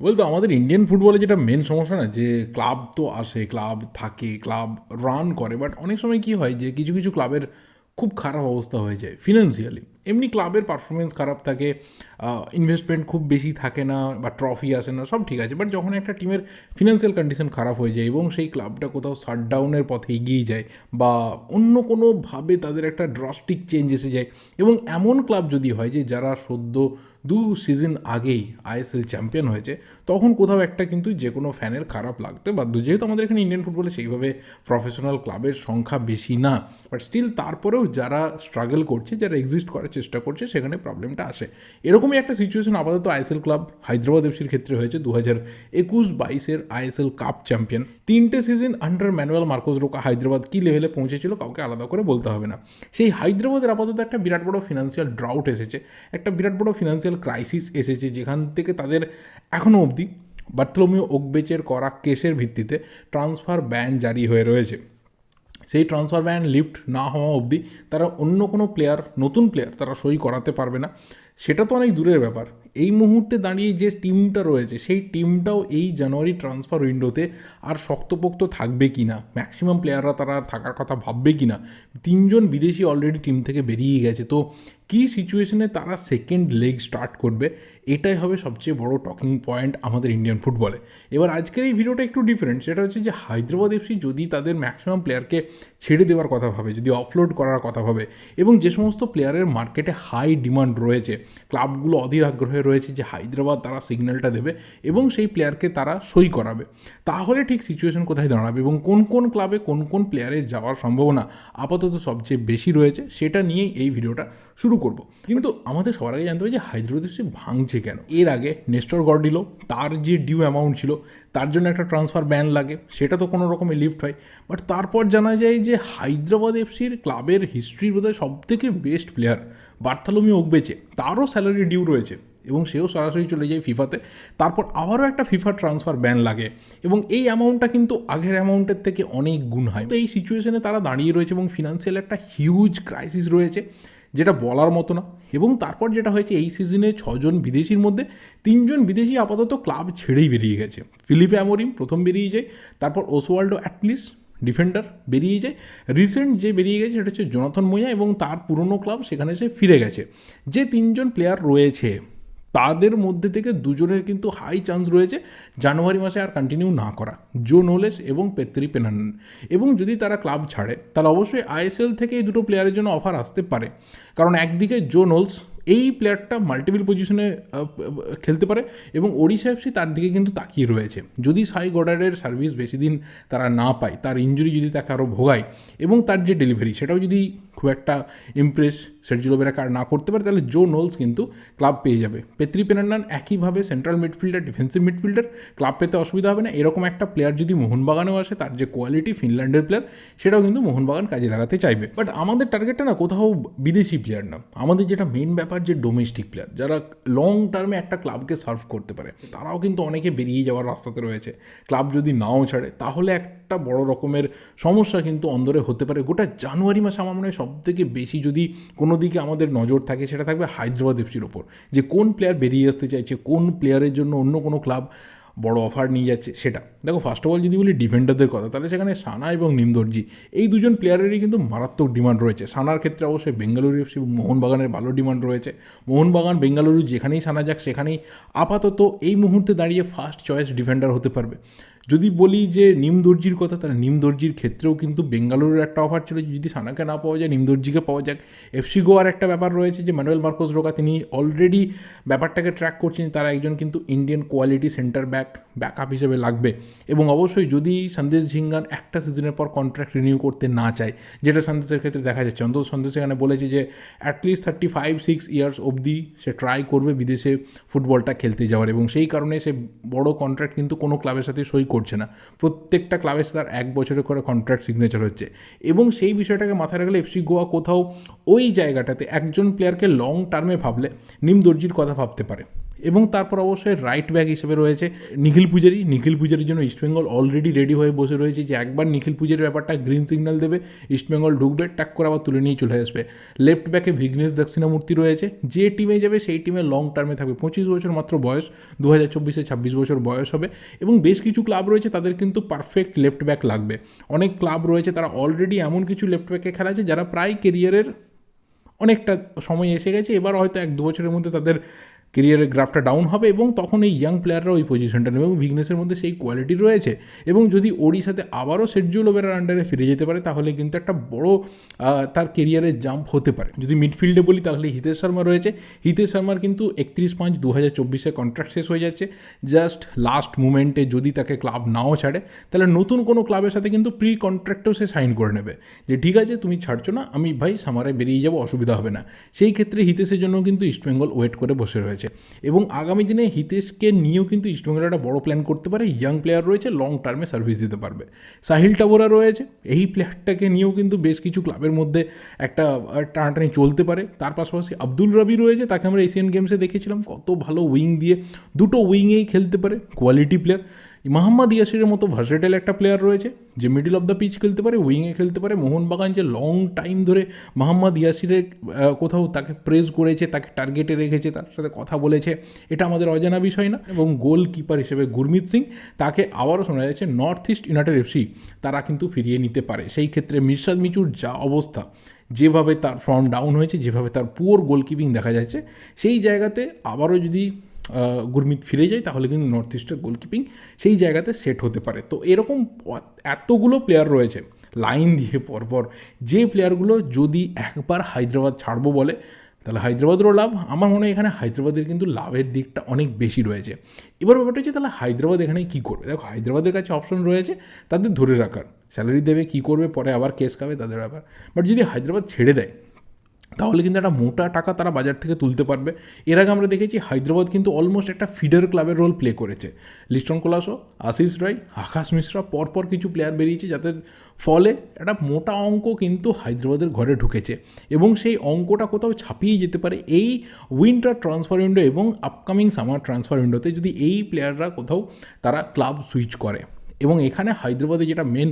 বলতো, আমাদের ইন্ডিয়ান ফুটবলে যেটা মেন সমস্যা না, যে ক্লাব তো আসে ক্লাব থাকে ক্লাব রান করে বাট অনেক সময় কি হয় যে কিছু কিছু ক্লাবের খুব খারাপ অবস্থা হয়ে যায় ফিনান্সিয়ালি এমনি ক্লাবের পারফরমেন্স খারাপ থাকে ইনভেস্টমেন্ট খুব বেশি থাকে না বা ট্রফি আসে না, সব ঠিক আছে বাট যখন একটা টিমের ফিনান্সিয়াল কন্ডিশন খারাপ হয়ে যায় এবং সেই ক্লাবটা কোথাও শাটডাউনের পথে এগিয়ে যায় বা অন্য কোনোভাবে তাদের একটা ড্রাস্টিক চেঞ্জ এসে যায় এবং এমন ক্লাব যদি হয় যে যারা সদ্য দু সিজন আগেই আইএসএল চ্যাম্পিয়ন হয়েছে, তখন কোথাও একটা কিন্তু যে কোনো ফ্যানের খারাপ লাগতে বাধ্য। যেহেতু আমাদের এখানে ইন্ডিয়ান ফুটবলে সেইভাবে প্রফেশনাল ক্লাবের সংখ্যা বেশি না বাট স্টিল তারপরেও যারা স্ট্রাগল করছে, যারা এক্সিস্ট করার চেষ্টা করছে, সেখানে প্রবলেমটা আসে। এরকমই একটা সিচুয়েশন আপাতত আইএসএল ক্লাব হায়দ্রাবাদ এফসির ক্ষেত্রে হয়েছে দু হাজার একুশ বাইশের আইএসএল কাপ চ্যাম্পিয়ন তিনটে season under Manuel Marquez Roca Hyderabad কী লেভেলে পৌঁছেছিল কাউকে আলাদা করে বলতে হবে না। সেই হায়দ্রাবাদের আপাতত একটা বিরাট বড় ফিনান্সিয়াল ড্রাউট এসেছে। একটা বিরাট বড় ফিনান্সিয়াল ক্রাইসিস এসেছে যেখান থেকে তাদের এখনও অবধি বার্থলোমিও ওকবেচের করা কেসের ভিত্তিতে ট্রান্সফার ব্যান জারি হয়ে রয়েছে। সেই ট্রান্সফার ব্যান লিফট না হওয়া অবধি তারা অন্য কোনো প্লেয়ার, নতুন প্লেয়ার তারা সই করাতে পারবে না। সেটা তো অনেক দূরের ব্যাপার। এই মুহূর্তে দাঁড়িয়ে যে টিমটা রয়েছে, সেই টিমটাও এই জানুয়ারি ট্রান্সফার উইন্ডোতে আর শক্তপোক্ত থাকবে কি না ম্যাক্সিমাম প্লেয়াররা তারা থাকার কথা ভাববে কি না তিনজন বিদেশি অলরেডি টিম থেকে বেরিয়ে গেছে। তো কী সিচুয়েশনে তারা সেকেন্ড লেগ স্টার্ট করবে? এটাই হবে সবচেয়ে বড় টকিং পয়েন্ট আমাদের ইন্ডিয়ান ফুটবলে এবার আজকের এই ভিডিওটা একটু ডিফারেন্ট সেটা হচ্ছে যে হায়দ্রাবাদ এফসি যদি তাদের ম্যাক্সিমাম প্লেয়ারকে ছেড়ে দেওয়ার কথা ভাবে, যদি অফলোড করার কথা ভাবে, এবং যে সমস্ত প্লেয়ারের মার্কেটে হাই ডিমান্ড রয়েছে ক্লাবগুলো অধীর আগ্রহে রয়েছে যে হায়দ্রাবাদ তারা সিগন্যালটা দেবে এবং সেই প্লেয়ারকে তারা সই করাবে। তাহলে ঠিক সিচুয়েশন কোথায় দাঁড়াবে এবং কোন কোন ক্লাবে কোন কোন প্লেয়ারের যাওয়ার সম্ভাবনা আপাতত সবচেয়ে বেশি রয়েছে সেটা নিয়েই এই ভিডিওটা শুরু করব। কিন্তু আমাদের সবার আগে জানতে হবে যে হায়দ্রাবাদ এফসি ভাঙছে কেন? এর আগে নেস্টর গর্ডিলো তার যে ডিউ অ্যামাউন্ট ছিল, তার জন্য একটা ট্রান্সফার ব্যান লাগে, সেটা তো কোনো রকমে লিফট হয়। বাট তারপর জানা যায় যে হায়দ্রাবাদ এফসির ক্লাবের হিস্ট্রির বোধহয় সব থেকে বেস্ট প্লেয়ার বার্থালোমি ওকবেচে তারও স্যালারি ডিউ রয়েছে। এবং সেও সরাসরি চলে যায় ফিফাতে। তারপর আবারও একটা ফিফা ট্রান্সফার ব্যান লাগে এবং এই অ্যামাউন্টটা কিন্তু আগের অ্যামাউন্টের থেকে অনেক গুণ হয় তো এই সিচুয়েশনে তারা দাঁড়িয়ে রয়েছে এবং ফিনান্সিয়াল একটা হিউজ ক্রাইসিস রয়েছে, যেটা বলার মতো না। এবং তারপর যেটা হয়েছে, এই সিজনে ছজন বিদেশির মধ্যে তিনজন বিদেশি আপাতত ক্লাব ছেড়েই বেরিয়ে গেছে। ফিলিপে অ্যামোরিম প্রথম বেরিয়ে যায়, তারপর ওসওয়াল্ডো অ্যাটলিস্ট ডিফেন্ডার বেরিয়ে যায়। রিসেন্ট যে বেরিয়ে গেছে, সেটা হচ্ছে জোনাথন মোয়া এবং তার পুরনো ক্লাব সেখানে সে ফিরে গেছে। যে তিনজন প্লেয়ার রয়েছে তাদের মধ্যে থেকে দুজনের কিন্তু হাই চান্স রয়েছে জানুয়ারি মাসে আর কন্টিনিউ না করা। জো নোলেস এবং পেত্রি পেনান এবং যদি তারা ক্লাব ছাড়ে, তাহলে অবশ্যই আইএসএল থেকে এই দুটো প্লেয়ারের জন্য অফার আসতে পারে। কারণ একদিকে জো নোলস এই প্লেয়ারটা মাল্টিপল পজিশনে খেলতে পারে এবং ওড়িশা এফসি তার দিকে কিন্তু তাকিয়ে রয়েছে। যদি সাই গডারের সার্ভিস বেশি দিন তারা না পায়, তার ইঞ্জুরি যদি তাকে আরও ভোগায় এবং তার যে ডেলিভারি সেটাও যদি খুব একটা ইমপ্রেস সেরজিলো বেরাকার না করতে পারে, তাহলে জো নোলস কিন্তু ক্লাব পেয়ে যাবে। পেত্রি পেনান্নান একইভাবে central midfielder defensive midfielder club পেতে অসুবিধা হবে না। এরকম একটা প্লেয়ার যদি মোহনবাগানেও আসে, তার যে কোয়ালিটি ফিনল্যান্ডের প্লেয়ার সেটাও কিন্তু মোহনবাগান কাজে লাগাতে চাইবে। বাট আমাদের টার্গেটটা না কোথাও বিদেশি প্লেয়ার না। আমাদের যেটা মেন ব্যাপার যে ডোমেস্টিক প্লেয়ার যারা লং টার্মে একটা ক্লাবকে সার্ভ করতে পারে, তারাও কিন্তু অনেকে বেরিয়ে যাওয়ার রাস্তাতে রয়েছে। ক্লাব যদি নাও ছাড়ে, তাহলে একটা বড় রকমের সমস্যা কিন্তু অন্দরে হতে পারে। গোটা জানুয়ারি মাসে আমার মনে হয় সব থেকে বেশি যদি কোনো দিকে আমাদের নজর থাকে, সেটা থাকবে হায়দ্রাবাদ এফসির ওপর। যে কোন প্লেয়ার বেরিয়ে আসতে চাইছে, কোন প্লেয়ারের জন্য অন্য কোনো ক্লাব বড় অফার নিয়ে যাচ্ছে, সেটা। দেখো ফার্স্ট অফ অল যদি বলি ডিফেন্ডারদের কথা, তাহলে সেখানে সানা এবং নিমদর্জি, এই দুজন প্লেয়ারেরই কিন্তু মারাত্মক ডিমান্ড রয়েছে। সানার ক্ষেত্রে অবশ্যই বেঙ্গালুরু এফসি মোহনবাগানের ভালো ডিমান্ড রয়েছে। মোহনবাগান, বেঙ্গালুরু যেখানেই সানা যাক, সেখানেই আপাতত এই মুহূর্তে দাঁড়িয়ে ফার্স্ট চয়েস ডিফেন্ডার হতে পারবে। যদি বলি যে নিম দর্জির কথা, তাহলে নিম দর্জির ক্ষেত্রেও কিন্তু বেঙ্গালুরুর একটা অফার ছিল যদি সানাকে না পাওয়া যায়, নিম দর্জিকে পাওয়া যাক। এফসি গোয়ার একটা ব্যাপার রয়েছে যে ম্যানুয়েল মার্কোস রোকা তিনি অলরেডি ব্যাপারটাকে ট্র্যাক করছেন, তারা একজন কিন্তু Indian quality centre back backup হিসেবে লাগবে। এবং অবশ্যই যদি সন্দেশ ঝিঙ্গান একটা সিজনের পর কন্ট্রাক্ট রিনিউ করতে না চায়, যেটা সন্দেশের ক্ষেত্রে দেখা যাচ্ছে। অন্তত সন্দেশ এখানে বলেছে যে at least thirty five six years অবধি সে ট্রাই করবে বিদেশে ফুটবলটা খেলতে যাওয়ার। এবং সেই কারণে সে বড় কন্ট্রাক্ট কিন্তু কোনো ক্লাবের সাথে সই করছে না। প্রত্যেকটা ক্লাবের সাথে তার এক বছরে করে কন্ট্রাক্ট সিগনেচার হচ্ছে। এবং সেই বিষয়টাকে মাথায় রাখলে এফসি গোয়া কোথাও ওই জায়গাটাতে একজন প্লেয়ারকে লং টার্মে ভাবলে নিম দর্জির কথা ভাবতে পারে। এবং তারপর অবশ্যই রাইট ব্যাক হিসেবে রয়েছে নিখিল পূজারি। নিখিল পূজারির জন্য ইস্টবেঙ্গল অলরেডি রেডি হয়ে বসে রয়েছে যে একবার নিখিল পূজারির ব্যাপারটা গ্রিন সিগন্যাল দেবে ইস্টবেঙ্গল ঢুকবে ট্যাক করে আবার তুলে নিয়ে চলে আসবে। লেফট ব্যাকে ভিঘ্নেশ দক্ষিণামূর্তি রয়েছে, যে টিমে যাবে সেই টিমে লং টার্মে থাকবে। পঁচিশ বছর মাত্র বয়স দু হাজার চব্বিশে ছাব্বিশ বছর বয়স হবে এবং বেশ কিছু ক্লাব রয়েছে তাদের কিন্তু পারফেক্ট লেফট ব্যাক লাগবে। অনেক ক্লাব রয়েছে তারা অলরেডি এমন কিছু লেফট ব্যাকে খেলা আছে যারা প্রায় কেরিয়ারের অনেকটা সময় এসে গেছে। এবার হয়তো এক দু বছরের মধ্যে তাদের কেরিয়ারের গ্রাফটা ডাউন হবে এবং তখন এই ইয়াং প্লেয়াররা ওই পজিশনটা নেবে এবং ভিগনেসের মধ্যে সেই কোয়ালিটি রয়েছে। এবং যদি ওড়িশাতে আবারও সেটজুল ওবেরার আন্ডারে ফিরে যেতে পারে, তাহলে কিন্তু একটা বড় তার কেরিয়ারের জাম্প হতে পারে। যদি মিডফিল্ডে বলি, তাহলে হিতেশ শর্মা রয়েছে। হিতেশ শর্মার কিন্তু একত্রিশ পাঁচ দু হাজার চব্বিশে কন্ট্রাক্ট শেষ হয়ে যাচ্ছে। জাস্ট লাস্ট মুমেন্টে যদি তাকে ক্লাব নাও ছাড়ে, তাহলে নতুন কোনো ক্লাবের সাথে কিন্তু প্রি কন্ট্রাক্টও সে সাইন করে নেবে। যে ঠিক আছে, তুমি ছাড়ছো না, আমি ভাই সামারে বেরিয়ে যাব, অসুবিধা হবে না। সেই ক্ষেত্রে হিতেশের জন্য কিন্তু ইস্টবেঙ্গল ওয়েট করে বসে রয়েছে। এবং আগামী দিনে হিতেশকে নিয়েও কিন্তু ইস্টবেঙ্গল একটা বড় প্ল্যান করতে পারে। ইয়াং প্লেয়ার রয়েছে লং টার্মে সার্ভিস দিতে পারবে। সাহিল টাবোরা রয়েছে, এই প্লেয়ারটাকে নিয়েও কিন্তু বেশ কিছু ক্লাবের মধ্যে একটা টানাটানি চলতে পারে। তার পাশাপাশি আব্দুল রবি রয়েছে, তাকে আমরা এশিয়ান গেমসে দেখেছিলাম। কত ভালো উইং দিয়ে, দুটো উইংয়েই খেলতে পারে। কোয়ালিটি প্লেয়ার মোহাম্মদ ইয়াসিরের মতো ভার্সেটাইল একটা প্লেয়ার রয়েছে, যে মিডিল অফ দ্য পিচ খেলতে পারে উইংয়ে খেলতে পারে। মোহনবাগান যে লং টাইম ধরে মোহাম্মদ ইয়াসিরের কোথাও তাকে প্রেস করেছে, তাকে টার্গেটে রেখেছে, তার সাথে কথা বলেছে, এটা আমাদের অজানা বিষয় না। এবং গোল কিপার হিসেবে গুরমিত সিং, তাকে আবারও শোনা যাচ্ছে নর্থ ইস্ট ইউনাইটেড এফসি তারা কিন্তু ফিরিয়ে নিতে পারে। সেই ক্ষেত্রে মিরশাদ মিচুর যা অবস্থা, যেভাবে তার ফর্ম ডাউন হয়েছে, যেভাবে তার পুয়ার গোলকিপিং দেখা যাচ্ছে, সেই জায়গাতে আবারও যদি গুরমিত ফিরে যায়, তাহলে কিন্তু নর্থ ইস্টের গোলকিপিং সেই জায়গাতে সেট হতে পারে। তো এরকম এতগুলো প্লেয়ার রয়েছে লাইন দিয়ে পরপর। যে প্লেয়ারগুলো যদি একবার হায়দ্রাবাদ ছাড়বো বলে, তাহলে হায়দ্রাবাদেরও লাভ। আমার মনে হয় এখানে হায়দ্রাবাদের কিন্তু লাভের দিকটা অনেক বেশি রয়েছে। এবার ব্যাপারটা হচ্ছে, তাহলে হায়দ্রাবাদ এখানে কী করবে? দেখো, হায়দ্রাবাদের কাছে অপশন রয়েছে, তাদের ধরে রাখার। স্যালারি দেবে, কী করবে, পরে আবার কেস খাবে, তাদের ব্যাপার। বাট যদি হায়দ্রাবাদ ছেড়ে দেয় তাহলে কিন্তু একটা মোটা টাকা তারা বাজার থেকে তুলতে পারবে। এর আগে আমরা দেখেছি হায়দ্রাবাদ কিন্তু অলমোস্ট একটা ফিডার ক্লাবের রোল প্লে করেছে। লিস্টন কোলাসো, আশিস রায়, আকাশ মিশ্রা পরপর কিছু প্লেয়ার বেরিয়েছে যাদের ফলে একটা মোটা অঙ্ক কিন্তু হায়দ্রাবাদের ঘরে ঢুকেছে। এবং সেই অঙ্কটা কোথাও ছাপিয়ে যেতে পারে এই উইন্টার ট্রান্সফার উইন্ডো এবং আপকামিং সামার ট্রান্সফার উইন্ডোতে যদি এই প্লেয়াররা কোথাও তারা ক্লাব সুইচ করে। এবং এখানে হায়দ্রাবাদে যেটা মেন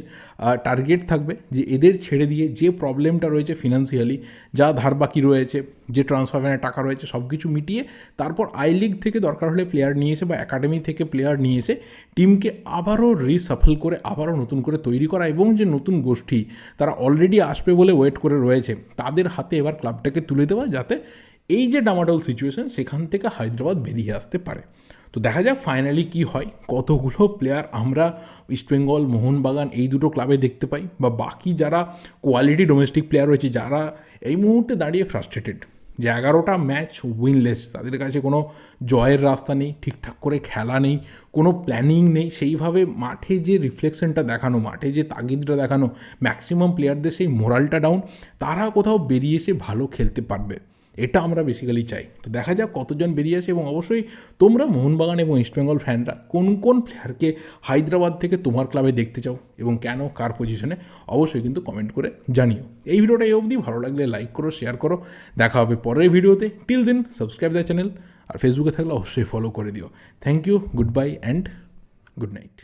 টার্গেট থাকবে যে এদের ছেড়ে দিয়ে যে প্রবলেমটা রয়েছে ফিনান্সিয়ালি যা ধার বাকি রয়েছে, যে ট্রান্সফার টাকা রয়েছে সব কিছু মিটিয়ে তারপর আই লিগ থেকে দরকার হলে প্লেয়ার নিয়ে এসে বা একাডেমি থেকে প্লেয়ার নিয়ে এসে টিমকে আবারও রিসাফল করে, আবারও নতুন করে তৈরি করা এবং যে নতুন গোষ্ঠী তারা অলরেডি আসবে বলে ওয়েট করে রয়েছে, তাদের হাতে এবার ক্লাবটাকে তুলে দেওয়া যাতে এই যে ডামাডোল সিচুয়েশন সেখান থেকে হায়দ্রাবাদ বেরিয়ে আসতে পারে। তো দেখা যাক ফাইনালি কি হয়। কতগুলো প্লেয়ার আমরা ইস্টবেঙ্গল মোহনবাগান এই দুটো ক্লাবে দেখতে পাই বা বাকি যারা কোয়ালিটি ডোমেস্টিক প্লেয়ার রয়েছে, যারা এই মুহূর্তে দাঁড়িয়ে ফ্রাস্ট্রেটেড যে এগারোটা ম্যাচ উইনলেস তাদের কাছে কোনো জয়ের রাস্তা নেই, ঠিকঠাক করে খেলা নেই, কোনো প্ল্যানিং নেই। সেইভাবে মাঠে যে রিফ্লেকশনটা দেখানো, মাঠে যে তাগিদটা দেখানো ম্যাক্সিমাম প্লেয়ারদের সেই মোরালটা ডাউন তারা কোথাও বেরিয়ে এসে ভালো খেলতে পারবে। এটা আমরা বেসিক্যালি চাই। তো দেখা যাক কতজন বেরিয়ে আসে এবং অবশ্যই তোমরা মোহনবাগান এবং ইস্টবেঙ্গল ফ্যানরা কোন কোন প্লেয়ারকে হায়দ্রাবাদ থেকে তোমার ক্লাবে দেখতে চাও এবং কেন, কার পজিশনে অবশ্যই কিন্তু কমেন্ট করে জানিও। এই ভিডিওটা এই অবধি। ভালো লাগলে লাইক করো শেয়ার করো। দেখা হবে পরের ভিডিওতে। টিল দিন সাবস্ক্রাইব দ্য চ্যানেল আর ফেসবুকে থাকলে অবশ্যই ফলো করে দিও। Thank you goodbye and good night